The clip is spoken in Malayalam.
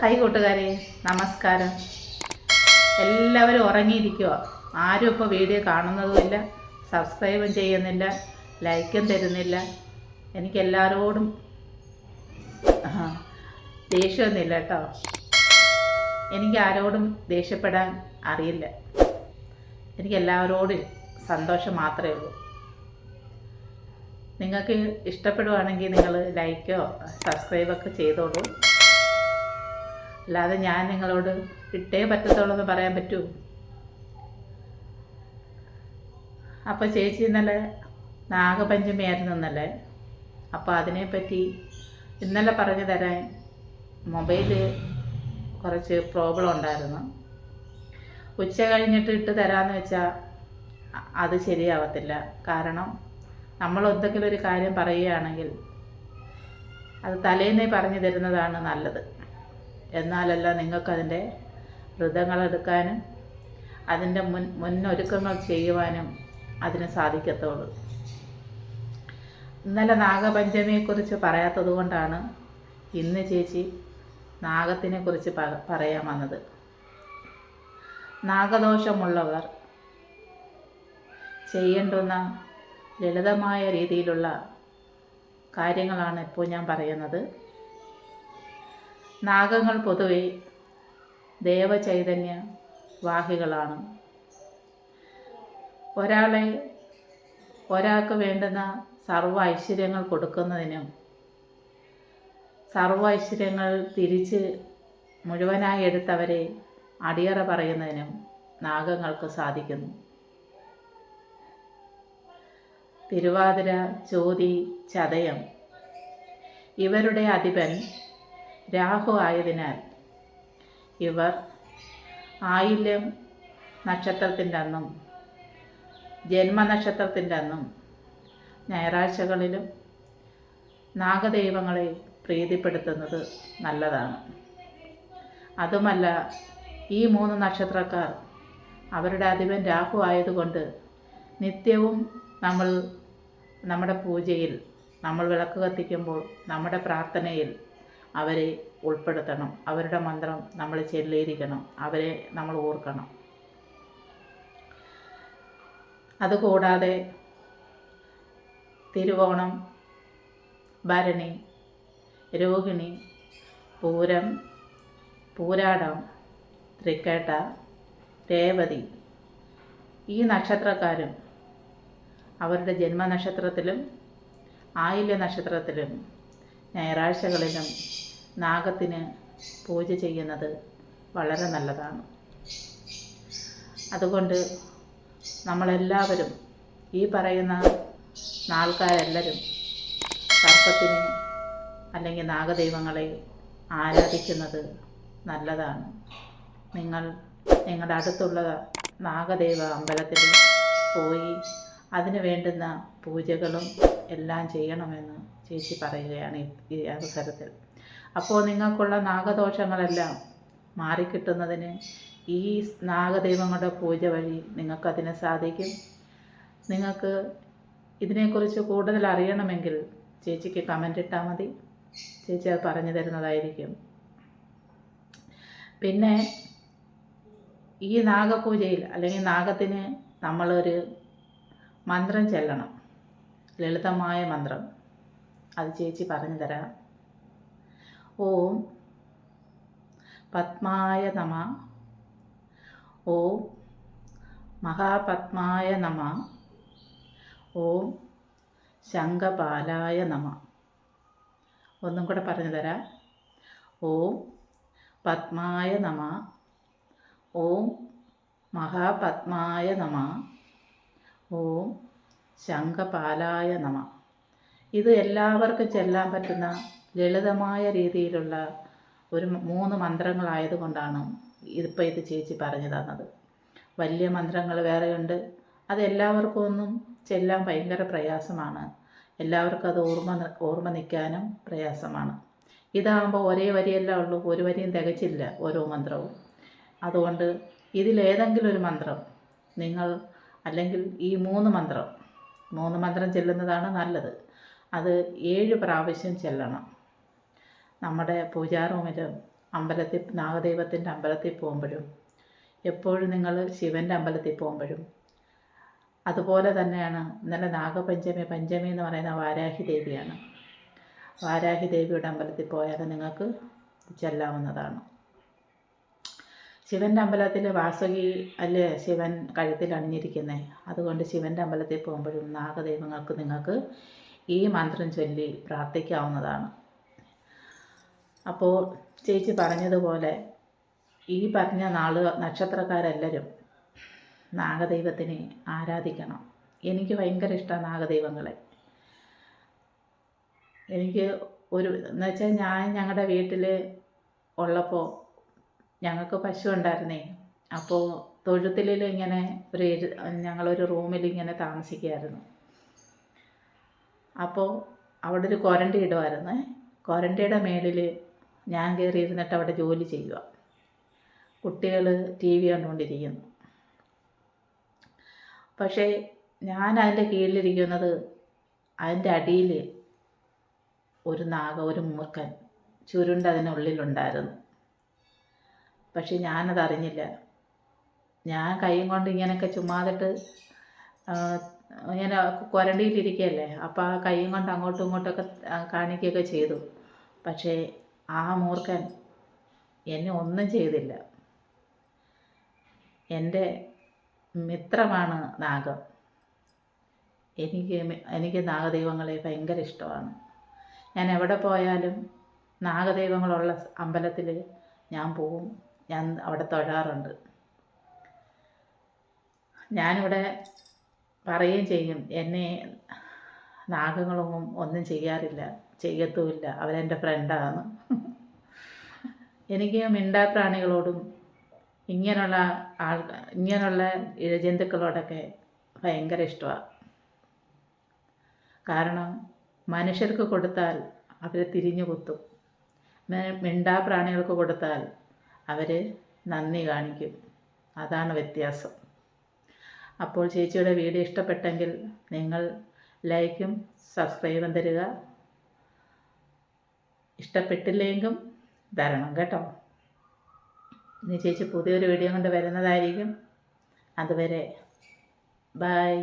ഹൈ കൂട്ടുകാരെ നമസ്കാരം. എല്ലാവരും ഉറങ്ങിയിരിക്കുക ആരും ഇപ്പോൾ വീഡിയോ കാണുന്നതുമില്ല സബ്സ്ക്രൈബും ചെയ്യുന്നില്ല ലൈക്കും തരുന്നില്ല. എനിക്ക് എല്ലാവരോടും ആ, ദേഷ്യമൊന്നുമില്ല കേട്ടോ. എനിക്ക് ആരോടും ദേഷ്യപ്പെടാൻ അറിയില്ല. എനിക്ക് എല്ലാവരോടും സന്തോഷം മാത്രമേ ഉള്ളൂ. നിങ്ങൾക്ക് ഇഷ്ടപ്പെടുവാണെങ്കിൽ നിങ്ങൾ ലൈക്കോ സബ്സ്ക്രൈബൊക്കെ ചെയ്തോളൂ. അല്ലാതെ ഞാൻ നിങ്ങളോട് ഇട്ടേ പറ്റത്തുള്ളൂ എന്ന് പറയാൻ പറ്റൂ. അപ്പോൾ ചേച്ചി ഇന്നലെ നാഗപഞ്ചമി ആയിരുന്നു ഇന്നലെ. അപ്പോൾ അതിനെപ്പറ്റി ഇന്നലെ പറഞ്ഞു തരാൻ മൊബൈൽ കുറച്ച് പ്രോബ്ലം ഉണ്ടായിരുന്നു. ഉച്ച കഴിഞ്ഞിട്ട് ഇട്ട് തരാമെന്ന് വെച്ചാൽ അത് ശരിയാവത്തില്ല. കാരണം നമ്മൾ എന്തെങ്കിലും ഒരു കാര്യം പറയുകയാണെങ്കിൽ അത് തലേന്നേ പറഞ്ഞു തരുന്നതാണ് നല്ലത്. എന്നാലല്ല നിങ്ങൾക്കതിന്റെ വ്രതങ്ങളെടുക്കാനും അതിന്റെ മുൻ മുന്നൊരുക്കങ്ങൾ ചെയ്യുവാനും അതിന് സാധിക്കത്തുള്ളൂ. ഇന്നലെ നാഗപഞ്ചമിയെക്കുറിച്ച് പറയാത്തത് കൊണ്ടാണ് ഇന്ന് ചേച്ചി നാഗത്തിനെ കുറിച്ച് പ- പറയാൻ വന്നത്. നാഗദോഷമുള്ളവർ ചെയ്യേണ്ടുന്ന ലളിതമായ രീതിയിലുള്ള കാര്യങ്ങളാണ് ഇപ്പോൾ ഞാൻ പറയുന്നത്. നാഗങ്ങൾ പൊതുവെ ദേവചൈതന്യ വാഹികളാണ്. ഒരാളെ ഒരാൾക്ക് വേണ്ടുന്ന സർവ ഐശ്വര്യങ്ങൾ കൊടുക്കുന്നതിനും സർവ ഐശ്വര്യങ്ങൾ തിരിച്ച് മുഴുവനായി എടുത്തവരെ അടിയറ പറയുന്നതിനും നാഗങ്ങൾക്ക് സാധിക്കുന്നു. തിരുവാതിര ചോതി ചതയം ഇവരുടെ അധിപൻ രാഹു ആയതിനാൽ ഇവർ ആയില്യം നക്ഷത്രത്തിന്റെ അന്നും ജന്മനക്ഷത്രത്തിന്റെ അന്നും ഞായറാഴ്ചകളിലും നാഗദൈവങ്ങളെ പ്രീതിപ്പെടുത്തുന്നത് നല്ലതാണ്. അതുമല്ല ഈ മൂന്ന് നക്ഷത്രക്കാർ അവരുടെ അധിപൻ രാഹു ആയതുകൊണ്ട് നിത്യവും നമ്മൾ നമ്മുടെ പൂജയിൽ നമ്മൾ വിളക്ക് കത്തിക്കുമ്പോൾ നമ്മുടെ പ്രാർത്ഥനയിൽ അവരെ ഉൾപ്പെടുത്തണം. അവരുടെ മന്ത്രം നമ്മൾ ചെല്ലിയിരിക്കണം അവരെ നമ്മൾ ഓർക്കണം. അതുകൂടാതെ തിരുവോണം ഭരണി രോഹിണി പൂരം പൂരാടം തൃക്കേട്ട രേവതി ഈ നക്ഷത്രക്കാരും അവരുടെ ജന്മനക്ഷത്രത്തിലും ആയില്യ നക്ഷത്രത്തിലും ഞായറാഴ്ചകളിലും നാഗത്തിന് പൂജ ചെയ്യുന്നത് വളരെ നല്ലതാണ്. അതുകൊണ്ട് നമ്മളെല്ലാവരും ഈ പറയുന്ന നാൾക്കാരെല്ലാവരും സർപ്പത്തിനെ അല്ലെങ്കിൽ നാഗദൈവങ്ങളെ ആരാധിക്കുന്നത് നല്ലതാണ്. നിങ്ങൾ നിങ്ങളുടെ അടുത്തുള്ള നാഗദൈവ അമ്പലത്തിൽ പോയി അതിന് വേണ്ടുന്ന പൂജകളും എല്ലാം ചെയ്യണമെന്ന് ചേച്ചി പറയുകയാണ് ഈ- അവസരത്തിൽ. അപ്പോൾ നിങ്ങൾക്കുള്ള നാഗദോഷങ്ങളെല്ലാം മാറിക്കിട്ടുന്നതിന് ഈ നാഗദൈവങ്ങളുടെ പൂജ വഴി നിങ്ങൾക്കതിന് സാധിക്കും. നിങ്ങൾക്ക് ഇതിനെക്കുറിച്ച് കൂടുതൽ അറിയണമെങ്കിൽ ചേച്ചിക്ക് കമന്റ് ഇട്ടാൽ മതി. ചേച്ചി അത് പറഞ്ഞു തരുന്നതായിരിക്കും. പിന്നെ ഈ നാഗപൂജയിൽ അല്ലെങ്കിൽ നാഗത്തിന് നമ്മളൊരു മന്ത്രം ചെല്ലണം. ലളിതമായ മന്ത്രം. അത് ചേച്ചി പറഞ്ഞു തരാം. ഓം പത്മായ നമ. ഓം മഹാപത്മായ നമ. ഓം ശംഖപാലായ നമ. ഒന്നും കൂടെ പറഞ്ഞു തരാം. ഓം പത്മായ നമ. ഓം മഹാപത്മായ നമ. ഓം ശംഖപാലായ നമ. ഇത് എല്ലാവർക്കും ചെല്ലാൻ പറ്റുന്ന ലളിതമായ രീതിയിലുള്ള ഒരു മൂന്ന് മന്ത്രങ്ങളായതുകൊണ്ടാണ് ഇതിപ്പോൾ ഇത് ചേച്ചി പറഞ്ഞു തന്നത്. വലിയ മന്ത്രങ്ങൾ വേറെയുണ്ട്. അത് എല്ലാവർക്കും ഒന്നും ചെല്ലാൻ ഭയങ്കര പ്രയാസമാണ്. എല്ലാവർക്കും അത് ഓർമ്മ ഓർമ്മ നിൽക്കാനും പ്രയാസമാണ്. ഇതാകുമ്പോൾ ഒരേ വരിയല്ല ഉള്ളൂ. ഒരു വരിയും തികച്ചില്ല ഓരോ മന്ത്രവും. അതുകൊണ്ട് ഇതിലേതെങ്കിലും ഒരു മന്ത്രം നിങ്ങൾ അല്ലെങ്കിൽ ഈ മൂന്ന് മന്ത്രം. മൂന്ന് മന്ത്രം ചെല്ലുന്നതാണ് നല്ലത്. അത് ഏഴ് പ്രാവശ്യം ചെല്ലണം. നമ്മുടെ പൂജാ റൂമിലും അമ്പലത്തിൽ നാഗദൈവത്തിന്റെ അമ്പലത്തിൽ പോകുമ്പോഴും എപ്പോഴും നിങ്ങൾ ശിവന്റെ അമ്പലത്തിൽ പോകുമ്പോഴും അതുപോലെ തന്നെയാണ് ഇന്നലെ നാഗപഞ്ചമി പഞ്ചമി എന്ന് പറയുന്ന വാരാഹി ദേവിയാണ്. വാരാഹി ദേവിയുടെ അമ്പലത്തിൽ പോയാൽ നിങ്ങൾക്ക് ചെല്ലാവുന്നതാണ്. ശിവന്റെ അമ്പലത്തിൽ വാസുകി അല്ലേ ശിവൻ കഴുത്തിൽ അണിഞ്ഞിരിക്കുന്നത് അതുകൊണ്ട് ശിവന്റെ അമ്പലത്തിൽ പോകുമ്പോഴും നാഗദൈവങ്ങൾക്ക് നിങ്ങൾക്ക് ഈ മന്ത്രം ചൊല്ലി പ്രാർത്ഥിക്കാവുന്നതാണ്. അപ്പോൾ ചേച്ചി പറഞ്ഞതുപോലെ ഈ പറഞ്ഞ നാൾ നക്ഷത്രക്കാരെല്ലാവരും നാഗദൈവത്തിനെ ആരാധിക്കണം. എനിക്ക് ഭയങ്കര ഇഷ്ടമാണ് നാഗദൈവങ്ങളെ. എനിക്ക് ഒരു എന്ന് വെച്ചാൽ ഞാൻ ഞങ്ങളുടെ വീട്ടിൽ ഉള്ളപ്പോൾ ഞങ്ങൾക്ക് പശു ഉണ്ടായിരുന്നേ. അപ്പോൾ തൊഴുത്തിലിൽ ഇങ്ങനെ ഒരു എഴു ഞങ്ങളൊരു റൂമിൽ ഇങ്ങനെ താമസിക്കുമായിരുന്നു അപ്പോൾ അവിടെ ഒരു കൊരണ്ടി ഇടുമായിരുന്നു കൊരണ്ടിയുടെ മേളിൽ ഞാൻ കയറി ഇരുന്നിട്ട് അവിടെ ജോലി ചെയ്യുക. കുട്ടികൾ ടി വി കണ്ടുകൊണ്ടിരിക്കുന്നു. പക്ഷേ ഞാൻ അതിന്റെ കീഴിലിരിക്കുന്നത് അതിന്റെ അടിയിൽ ഒരു നാഗ ഒരു മൂർഖൻ ചുരുണ്ട് അതിനുള്ളിലുണ്ടായിരുന്നു പക്ഷെ ഞാനതറിഞ്ഞില്ല. ഞാൻ കൈയും കൊണ്ട് ഇങ്ങനെയൊക്കെ ചുമ്മാതിട്ട് ഇങ്ങനെ കുരണ്ടിയിലിരിക്കുകയല്ലേ അപ്പോൾ ആ കൈയും കൊണ്ട് അങ്ങോട്ടും ഇങ്ങോട്ടൊക്കെ കാണിക്കുകയൊക്കെ ചെയ്തു. പക്ഷേ ആ മൂർഖൻ എന്നെ ഒന്നും ചെയ്തില്ല. എന്റെ മിത്രമാണ് നാഗം. എനിക്ക് എനിക്ക് നാഗദൈവങ്ങളെ ഭയങ്കര ഇഷ്ടമാണ്. ഞാൻ എവിടെ പോയാലും നാഗദൈവങ്ങളുള്ള അമ്പലത്തിൽ ഞാൻ പോവും. ഞാൻ അവിടെ തൊഴാറുണ്ട്. ഞാനിവിടെ പറയുകയും ചെയ്യും എന്നെ നാഗങ്ങളൊന്നും ഒന്നും ചെയ്യാറില്ല ചെയ്യത്തുമില്ല അവരെന്റെ ഫ്രണ്ടാണ്. എനിക്ക് മിണ്ടാപ്രാണികളോടും ഇങ്ങനെയുള്ള ആൾ ഇങ്ങനെയുള്ള ഇഴജന്തുക്കളോടൊക്കെ ഭയങ്കര ഇഷ്ടമാണ് കാരണം മനുഷ്യർക്ക് കൊടുത്താൽ അവരെ തിരിഞ്ഞു കുത്തും. മിണ്ടാപ്രാണികൾക്ക് കൊടുത്താൽ അവർ നന്ദി കാണിക്കും. അതാണ് വ്യത്യാസം. അപ്പോൾ ചേച്ചിയുടെ വീഡിയോ ഇഷ്ടപ്പെട്ടെങ്കിൽ നിങ്ങൾ ലൈക്കും സബ്സ്ക്രൈബും തരിക. ഇഷ്ടപ്പെട്ടില്ലെങ്കിലും തരണം കേട്ടോ. ഇനി ചേച്ചി പുതിയൊരു വീഡിയോ കൊണ്ട് വരുന്നതായിരിക്കും. അതുവരെ ബൈ.